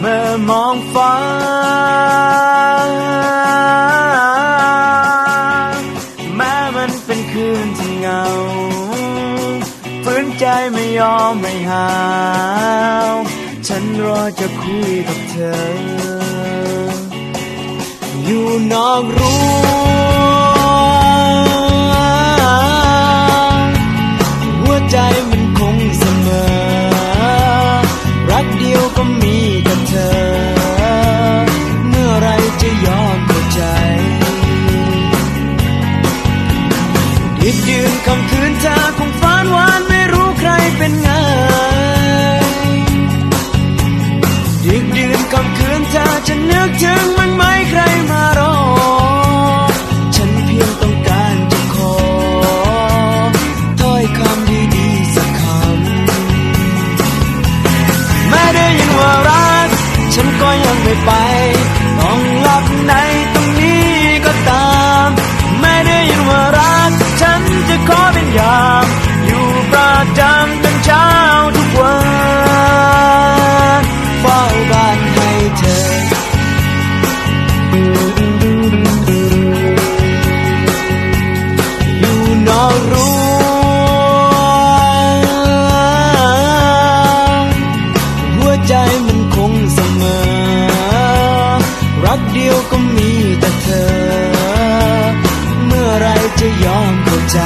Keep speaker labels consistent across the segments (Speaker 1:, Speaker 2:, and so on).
Speaker 1: เมื่อมองฟ้า แม้มันเป็นคืนที่เงาฝืนใจไม่ยอมไม่หาว ฉันรอจะคุยกับเธอ อยู่นอกรั้ คืนเธอคงฝันหวาน ประจำจนเช้าทุกวันเฝ้าบ้านให้เธอ อยู่นอกรั้วหัวใจมันคงเสมอ รักเดียวก็มีแต่เธอ เมื่อไรจะยอมเข้าใจ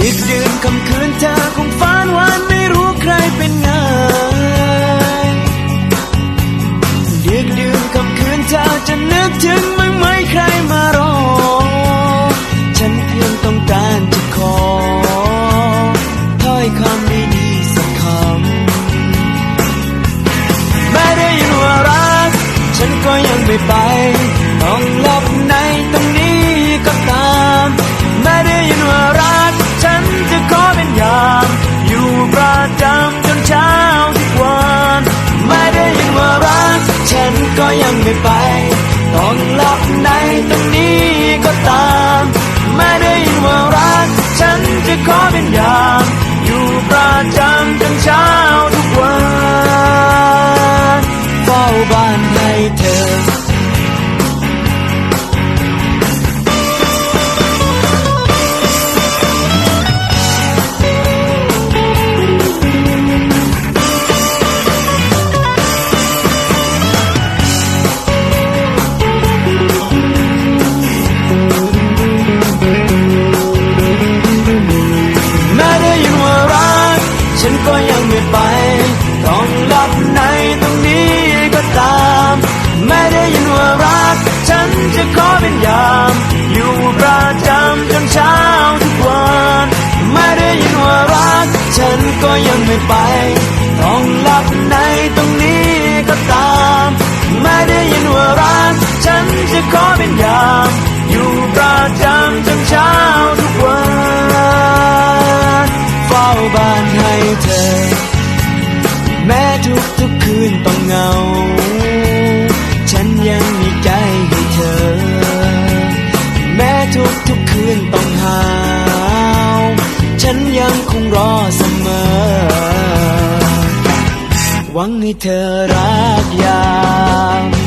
Speaker 1: ดึกดื่นคำคืนเธอคงฝันวานไม่รู้ใครเป็นไงดึกดื่นคำคืนเธอจะนึกถึงมั้งไหมใครมารอ ฉันเพียงต้องการจะขอถ้อยคำไม่ดีสักคำไม่ได้ยินว่ารัก ฉันก็ยังไม่ไป ก็ยังไม่ไป ต้องหลับในตรงนี้ก็ตามแม้ได้ยินว่ารัก ฉันจะขอเป็นยามอยู่ประจำ นก็ยังไม่ไป ต้องหลับในตรงนี้ก็ตาม ไม่ได้ยินว่ารักฉันจะขอเป็นยามอยู่ประจำจนเช้าทุกวันเฝ้าบ้านให้เธอ แม้ทุกทุกคืนต้องเงา ฉันยังมีใจให้เธอแหวังให้เธอรักยาม